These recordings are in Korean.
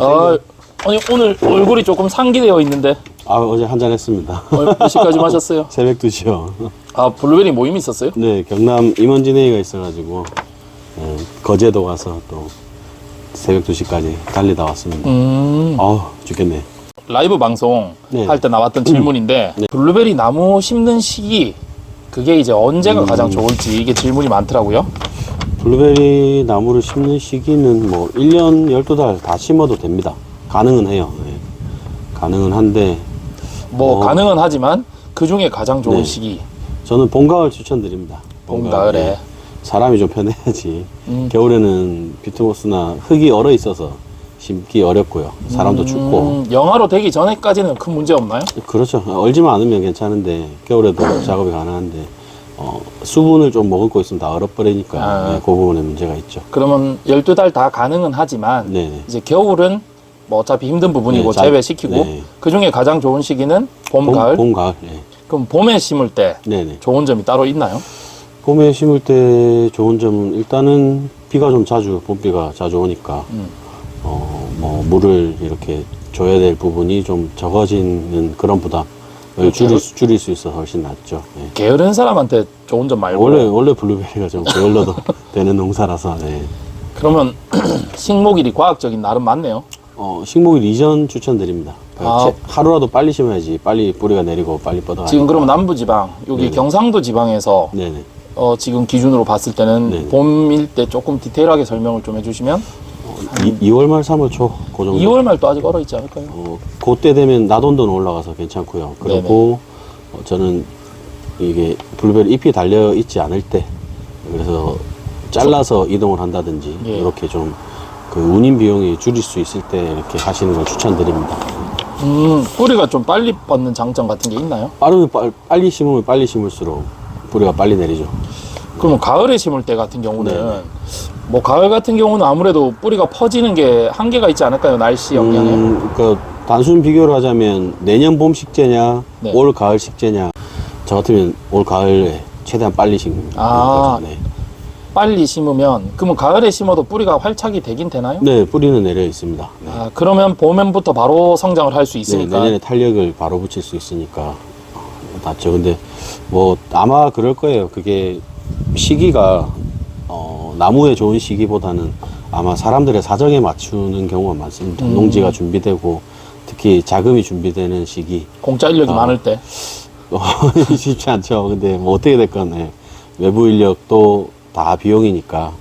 더 아. 아니 오늘 얼굴이 조금 상기되어 있는데 아, 어제 한잔 했습니다. 어, 몇 시까지 마셨어요? 새벽 2시요. 아 블루베리 모임 있었어요? 네, 경남 임원진회의가 있어가지고 예, 거제도 가서 또 새벽 2시까지 달리다 왔습니다. 음 아우 죽겠네. 라이브 방송 네. 할 때 나왔던 질문인데 네. 블루베리 나무 심는 시기 그게 이제 언제가 음. 가장 좋을지 이게 질문이 많더라고요. 블루베리 나무를 심는 시기는 뭐 1년 12달 다 심어도 됩니다. 가능은 해요. 예. 가능은 한데 뭐 어. 가능은 하지만 그 중에 가장 좋은 네. 시기 저는 봄 가을 추천드립니다. 봄 가을에 예. 사람이 좀 편해야지. 음. 겨울에는 비트모스나 흙이 얼어 있어서 심기 어렵고요. 사람도 춥고. 음, 영하로 되기 전에까지는 큰 문제 없나요? 그렇죠. 얼지만 않으면 괜찮은데 겨울에도 작업이 가능한데 어, 수분을 좀 머금고 있으면 다 얼어버리니까 아. 네, 그 부분에 문제가 있죠. 그러면 12달 다 가능은 하지만 네네. 이제 겨울은 뭐 어차피 힘든 부분이고 네, 자- 제외시키고 네. 그 중에 가장 좋은 시기는 봄, 가을. 봄, 가을. 네. 그럼 봄에 심을 때 네네. 좋은 점이 따로 있나요? 봄에 심을 때 좋은 점은 일단은 비가 좀 자주 봄비가 자주 오니까 음. 어, 뭐 물을 이렇게 줘야 될 부분이 좀 적어지는 그런 부담 을 줄일, 수- 줄일 수 있어서 훨씬 낫죠. 네. 게으른 사람한테 좋은 점 말고 원래 원래 블루베리가 좀 게을러도 되는 농사라서 네. 그러면 식목일이 과학적인 나름 맞네요. 어, 식목일 이전 추천드립니다. 아. 채- 하루라도 빨리 심어야지 빨리 뿌리가 내리고 빨리 뻗어가니까. 지금 그럼 남부 지방 여기 네네. 경상도 지방에서 네네. 어, 지금 기준으로 봤을 때는 네네. 봄일 때 조금 디테일하게 설명을 좀 해주시면 어, 이, 2월 말 3월 초그 정도. 2월 말도 아직 얼어 있지 않을까요? 어, 그때 되면 나돈도는 올라가서 괜찮고요. 그리고 어, 저는 이게 블루베리 잎이 달려 있지 않을 때 그래서 잘라서 이동을 한다든지 예. 이렇게 좀 그 운임 비용이 줄일 수 있을 때 이렇게 하시는 걸 추천드립니다. 음, 뿌리가 좀 빨리 뻗는 장점 같은 게 있나요? 빠르면 빨, 빨리 심으면 빨리 심을수록 뿌리가 빨리 내리죠. 그러면 가을에 심을 때 같은 경우는 네네. 뭐 가을 같은 경우는 아무래도 뿌리가 퍼지는 게 한계가 있지 않을까요? 날씨 영향에. 음, 그러니까 단순 비교를 하자면 내년 봄 식재냐, 네. 올 가을 식재냐. 저 같으면 올 가을에 최대한 빨리 심는 아. 네. 빨리 심으면 그러면 가을에 심어도 뿌리가 활착이 되긴 되나요? 네, 뿌리는 내려 있습니다. 네. 아, 그러면 봄엔부터 바로 성장을 할수 네, 있으니까 내년에 탄력을 바로 붙일 수 있으니까 낫죠. 근데 뭐 아마 그럴 거예요. 그게 시기가 어, 나무에 좋은 시기보다는 아마 사람들의 사정에 맞추는 경우가 많습니다. 음. 농지가 준비되고 특히 자금이 준비되는 시기 공짜 인력이 아. 많을 때 어, 쉽지 않죠. 근데 뭐 어떻게 됐건 네. 외부 인력도 다 비용이니까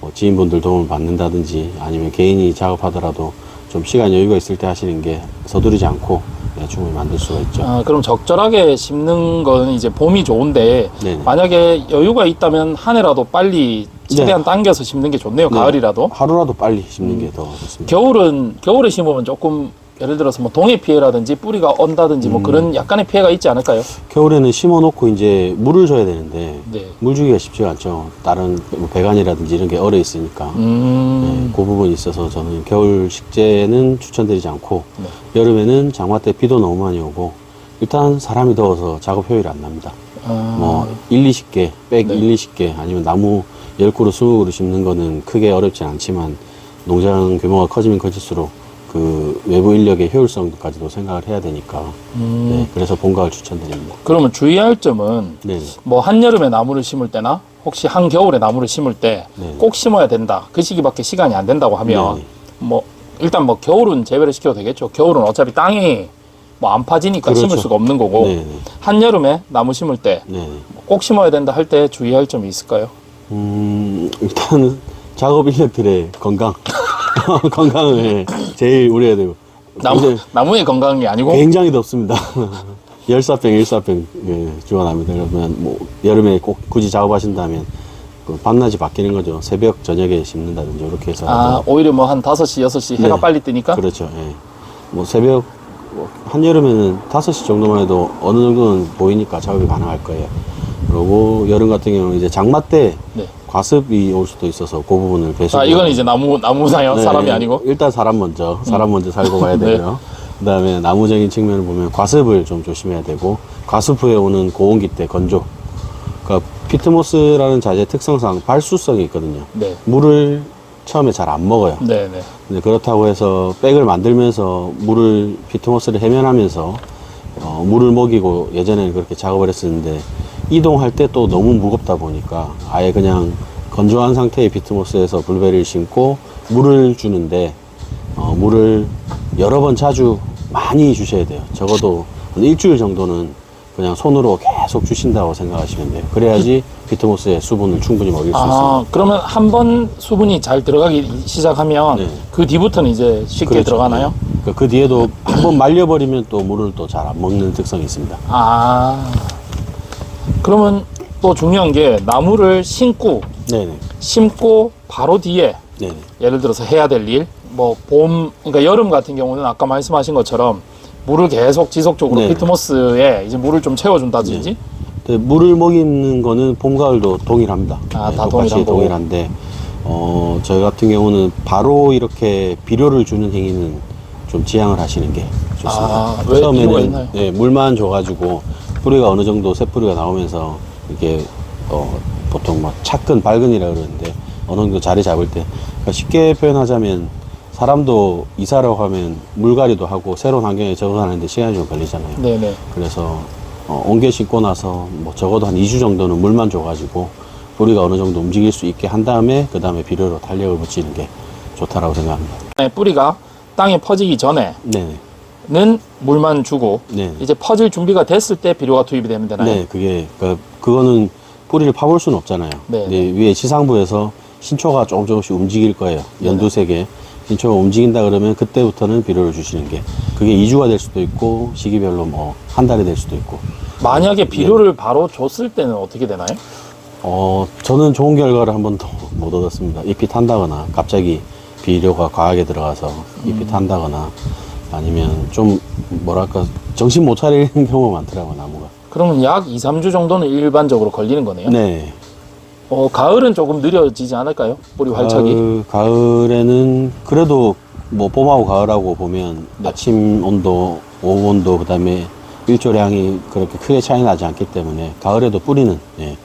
뭐 지인분들 도움을 받는다든지 아니면 개인이 작업하더라도 좀 시간 여유가 있을 때 하시는 게 서두르지 않고 네, 충분히 만들 수가 있죠. 아, 그럼 적절하게 심는 건 이제 봄이 좋은데 네네. 만약에 여유가 있다면 한 해라도 빨리 최대한 당겨서 심는 게 좋네요. 네. 가을이라도. 하루라도 빨리 심는 게 더 좋습니다. 겨울은 겨울에 심으면 조금 예를 들어서 뭐 동해 피해라든지 뿌리가 언다든지 음. 뭐 그런 약간의 피해가 있지 않을까요? 겨울에는 심어놓고 이제 물을 줘야 되는데 네. 물 주기가 쉽지가 않죠. 다른 뭐 배관이라든지 이런 게 얼어 있으니까. 음. 네, 그 부분이 있어서 저는 겨울 식재는 추천드리지 않고 네. 여름에는 장마 때 비도 너무 많이 오고 일단 사람이 더워서 작업 효율이 안 납니다. 아, 뭐 1, 20개, 백 네. 1, 20개 아니면 나무 10그루, 20그루 심는 거는 크게 어렵진 않지만 농장 규모가 커지면 커질수록 그 외부 인력의 효율성까지도 생각을 해야 되니까 음. 네, 그래서 봄, 가을 추천드립니다. 그러면 주의할 점은 네. 뭐 한여름에 나무를 심을 때나 혹시 한겨울에 나무를 심을 때 네. 꼭 심어야 된다. 그 시기밖에 시간이 안 된다고 하면 네. 뭐 일단 뭐 겨울은 제외를 시켜도 되겠죠. 겨울은 어차피 땅이 뭐 안 파지니까 그렇죠. 심을 수가 없는 거고 네, 네. 한여름에 나무 심을 때 꼭 네. 심어야 된다 할 때 주의할 점이 있을까요? 음, 일단 작업 인력들의 건강. 건강을 제일 우려해야 되고. 나무 나무의 건강이 아니고 굉장히 덥습니다. 열사병, 일사병 예, 주어납니다. 그러면 뭐 여름에 꼭 굳이 작업하신다면 그 밤낮이 바뀌는 거죠. 새벽, 저녁에 심는다든지 이렇게 해서 아 오히려 뭐 한 5시, 6시 해가 네. 빨리 뜨니까 그렇죠. 예. 뭐 새벽 뭐 한여름에는 5시 정도만 해도 어느 정도는 보이니까 작업이 가능할 거예요. 그리고 여름 같은 경우는 이제 장마 때 네. 과습이 올 수도 있어서 그 부분을 배수. 아 이건 이제 나무 나무나요? 네, 사람이 아니고 일단 사람 먼저 사람 먼저 살고 가야 네. 되고요. 그다음에 나무적인 측면을 보면 과습을 좀 조심해야 되고 과습 후에 오는 고온기 때 건조. 그러니까 피트모스라는 자재 특성상 발수성이 있거든요. 네. 물을 처음에 잘 안 먹어요. 네 네. 근데 그렇다고 해서 백을 만들면서 물을 피트모스를 해면하면서 어, 물을 먹이고 예전에는 그렇게 작업을 했었는데 이동할 때 또 너무 무겁다 보니까 아예 그냥 건조한 상태의 피트모스에서 블루베리를 심고 물을 주는데 어, 물을 여러 번 자주 많이 주셔야 돼요. 적어도 한 일주일 정도는 그냥 손으로 계속 주신다고 생각하시면 돼요. 그래야지 피트모스의 수분을 충분히 먹일 수 있습니다. 아, 그러면 한 번 수분이 잘 들어가기 시작하면 네. 그 뒤부터는 이제 쉽게 그렇죠. 들어가나요? 네. 그- 그 뒤에도 한 번 말려버리면 또 물을 또 잘 안 먹는 특성이 있습니다. 아, 그러면 또 중요한 게 나무를 심고 네네. 심고 바로 뒤에 네네. 예를 들어서 해야 될 일, 뭐 봄, 그러니까 여름 같은 경우는 아까 말씀하신 것처럼 물을 계속 지속적으로 네. 피트모스에 이제 물을 좀 채워준다든지 근데 물을 먹이는 거는 봄, 가을도 동일합니다. 아, 다 똑같이 동일한 거고. 동일한데, 어, 저희 같은 경우는 바로 이렇게 비료를 주는 행위는 좀 지양을 하시는 게 좋습니다. 아, 왜 이유가 있나요? 네, 물만 줘가지고 뿌리가 어느 정도 새 뿌리가 나오면서 이렇게 어, 보통 막 차근 발근이라 그러는데 어느 정도 자리 잡을 때 그러니까 쉽게 표현하자면 사람도 이사라고 하면 물갈이도 하고 새로운 환경에 적응하는데 시간이 좀 걸리잖아요. 네네. 그래서 어, 옮겨 심고 나서 뭐 적어도 한 2주 정도는 물만 줘가지고 뿌리가 어느 정도 움직일 수 있게 한 다음에 그 다음에 비료로 탄력을 붙이는 게 좋다라고 생각합니다. 네, 뿌리가 땅에 퍼지기 전에는 네 네. 물만 주고 네. 이제 퍼질 준비가 됐을 때 비료가 투입이 되면 되나요? 네, 그게 그 그거는 뿌리를 파볼 수는 없잖아요. 네. 위에 지상부에서 신초가 조금 조금씩 움직일 거예요. 연두색에 신초가 움직인다 그러면 그때부터는 비료를 주시는 게 그게 2주가 될 수도 있고 시기별로 뭐 한 달이 될 수도 있고. 만약에 비료를 바로 줬을 때는 어떻게 되나요? 어, 저는 좋은 결과를 한 번도 못 얻었습니다. 잎이 탄다거나 갑자기 비료가 과하게 들어가서 잎이 탄다거나 아니면 좀 뭐랄까 정신 못 차리는 경우가 많더라고요, 나무가. 그러면 약 2, 3주 정도는 일반적으로 걸리는 거네요. 네. 어, 가을은 조금 느려지지 않을까요? 뿌리 활착이. 가을, 가을에는 그래도 뭐 봄하고 가을하고 보면 네. 아침 온도, 오후 온도, 그 다음에 일조량이 그렇게 크게 차이 나지 않기 때문에 가을에도 뿌리는 예,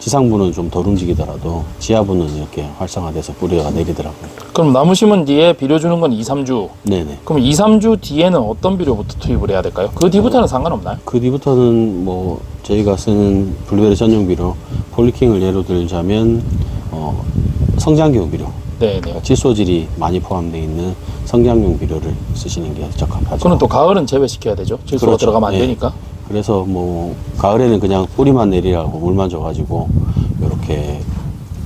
지상부는 좀 덜 움직이더라도 지하부는 이렇게 활성화돼서 뿌리가 내리더라고요. 그럼 나무 심은 뒤에 비료 주는 건 2, 3주. 네네. 그럼 2, 3주 뒤에는 어떤 비료부터 투입을 해야 될까요? 그 뒤부터는 상관없나요? 그 뒤부터는 뭐 저희가 쓰는 블루베리 전용 비료 폴리킹을 예로 들자면 어, 성장기용 비료 네네. 그러니까 질소질이 많이 포함되어 있는 성장용 비료를 쓰시는 게 적합하죠. 그는 또 가을은 제외시켜야 되죠. 질소가 그렇죠. 들어가면 안 예. 되니까. 그래서 뭐 가을에는 그냥 뿌리만 내리라고 물만 줘가지고 이렇게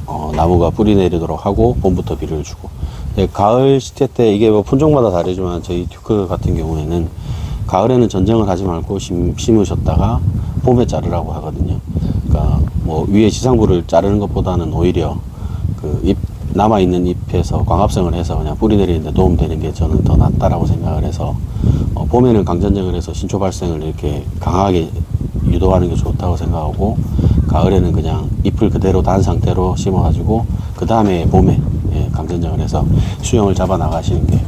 어, 나무가 뿌리 내리도록 하고 봄부터 비료를 주고 근데 가을 시태 때 이게 뭐 품종마다 다르지만 저희 듀크 같은 경우에는 가을에는 전정을 하지 말고 심, 심으셨다가 봄에 자르라고 하거든요. 그러니까 뭐 위에 지상부를 자르는 것보다는 오히려 그 잎 남아 있는 잎에서 광합성을 해서 그냥 뿌리 내리는데 도움되는 게 저는 더 낫다라고 생각을 해서 어, 봄에는 강전정을 해서 신초 발생을 이렇게 강하게 유도하는 게 좋다고 생각하고 가을에는 그냥 잎을 그대로 단 상태로 심어가지고 그 다음에 봄에 예, 강전정을 해서 수영을 잡아 나가시는 게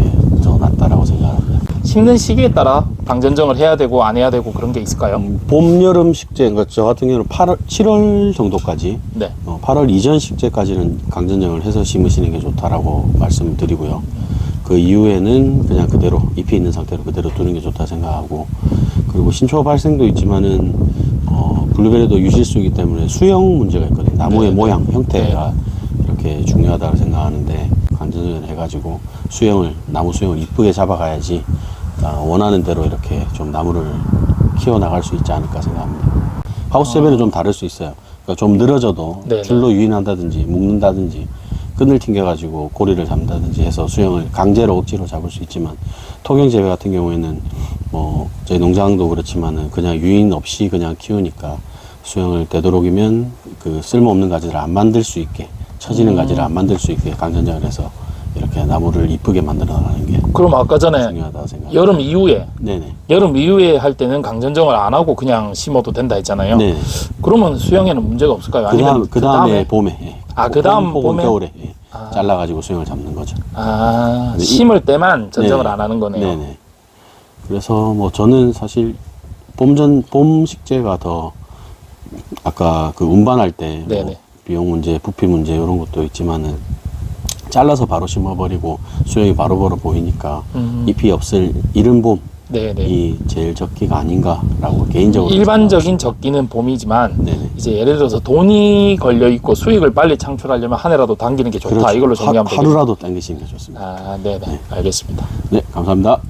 예, 더 낫다라고 생각합니다. 심는 시기에 따라 방전정을 해야 되고 안 해야 되고 그런 게 있을까요? 음, 봄, 여름 식재, 그러니까 저 같은 경우는 8월, 7월 정도까지 네. 어, 8월 이전 식재까지는 강전정을 해서 심으시는 게 좋다라고 말씀드리고요. 그 이후에는 그냥 그대로 잎이 있는 상태로 그대로 두는 게 좋다 생각하고 그리고 신초 발생도 있지만은 어, 블루베리도 유실수이기 때문에 수영 문제가 있거든요. 나무의 네. 모양, 형태가 이렇게 중요하다고 생각하는데 강전정을 해가지고 수영을 나무 수영을 이쁘게 잡아가야지 어, 원하는 대로 이렇게 좀 나무를 키워 나갈 수 있지 않을까 생각합니다. 하우스 재배는 좀 다를 수 있어요. 그러니까 좀 늘어져도 아. 네네. 줄로 유인한다든지 묶는다든지 끈을 튕겨가지고 고리를 잡는다든지 해서 수영을 강제로 억지로 잡을 수 있지만 토경 재배 같은 경우에는 뭐 저희 농장도 그렇지만은 그냥 유인 없이 그냥 키우니까 수영을 되도록이면 그 쓸모없는 가지를 안 만들 수 있게 처지는 음. 가지를 안 만들 수 있게 강전장을 해서 이렇게 나무를 이쁘게 만들어 나가는 게 그럼 아까 전에. 여름 이후에 네네. 여름 이후에 할 때는 강전정을 안 하고 그냥 심어도 된다 했잖아요. 네. 그러면 수영에는 문제가 없을까요? 그 다음 아니면 그 다음에 봄에 예. 아, 그 다음 혹은 봄에? 겨울에 예. 아. 잘라가지고 수영을 잡는 거죠. 아 근데 이- 심을 때만 전정을 네. 안 하는 거네요. 네네. 그래서 뭐 저는 사실 봄전 봄 식재가 더 아까 그 운반할 때 뭐 네네. 비용 문제, 부피 문제 이런 것도 있지만은 잘라서 바로 심어버리고 수령이 바로바로 보이니까 음. 잎이 없을 이른 봄이 네네. 제일 적기가 아닌가라고 개인적으로 일반적인 적기는 봄이지만 네네. 이제 예를 들어서 돈이 걸려 있고 수익을 빨리 창출하려면 한 해라도 당기는 게 좋다. 그렇죠. 이걸로 하, 정리하면 되겠죠. 하루라도 당기시는 게 좋습니다. 아, 네네. 알겠습니다. 네, 감사합니다.